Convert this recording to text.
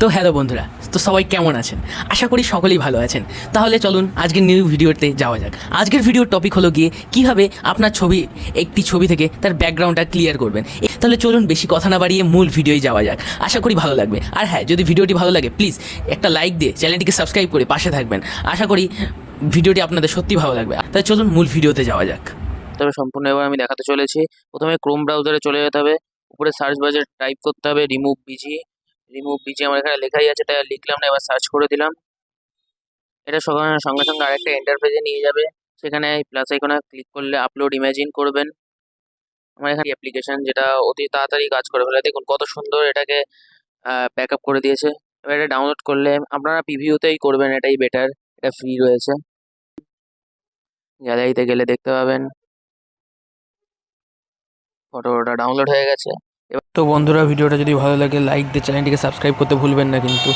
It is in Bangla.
তো হ্যালো বন্ধুরা, তো সবাই কেমন আছেন? আশা করি সকলেই ভালো আছেন। তাহলে চলুন আজকের নিউ ভিডিওতে যাওয়া যাক। আজকের ভিডিওর টপিক হলো গিয়ে কীভাবে আপনার ছবি, একটি ছবি থেকে তার ব্যাকগ্রাউন্ডটা ক্লিয়ার করবেন। তাহলে চলুন বেশি কথা না বাড়িয়ে মূল ভিডিওয় যাওয়া যাক। আশা করি ভালো লাগবে। আর হ্যাঁ যদি ভিডিওটি ভালো লাগে প্লিজ একটা লাইক দিয়ে চ্যানেলটিকে সাবস্ক্রাইব করে পাশে থাকবেন। আশা করি ভিডিওটি আপনাদের সত্যি ভালো লাগবে। তাহলে চলুন মূল ভিডিওতে যাওয়া যাক। তবে সম্পূর্ণ এবার আমি দেখাতে চলেছি। প্রথমে ক্রোম ব্রাউজারে চলে যেতে হবে। উপরে সার্চ বাজার টাইপ করতে হবে রিমুভ বিজি রিমুভ বিজি আমার এখানে লেখাই আছে আর লিখলাম না, এবার সার্চ করে দিলাম। এটা সঙ্গে সঙ্গে সঙ্গে আরেকটা এন্টারপ্রাইজে নিয়ে যাবে। সেখানে প্লাস আইকনে ক্লিক করলে আপলোড ইমেজিন করবেন। আমার এখানে অ্যাপ্লিকেশন যেটা অতি তাড়াতাড়ি কাজ করে ফেলে। দেখুন কত সুন্দর এটাকে ব্যাক আপ করে দিয়েছে। এবার এটা ডাউনলোড করলে আপনারা প্রিভিউতেই করবেন, এটাই বেটার এটা ফ্রি রয়েছে। গ্যালারিতে গেলে দেখতে পাবেন। ফটোটা ডাউনলোড হয়ে গেছে। তো বন্ধুরা ভিডিওটা যদি ভালো লাগে লাইক দিয়ে চ্যানেলটিকে সাবস্ক্রাইব করতে ভুলবেন না কিন্তু।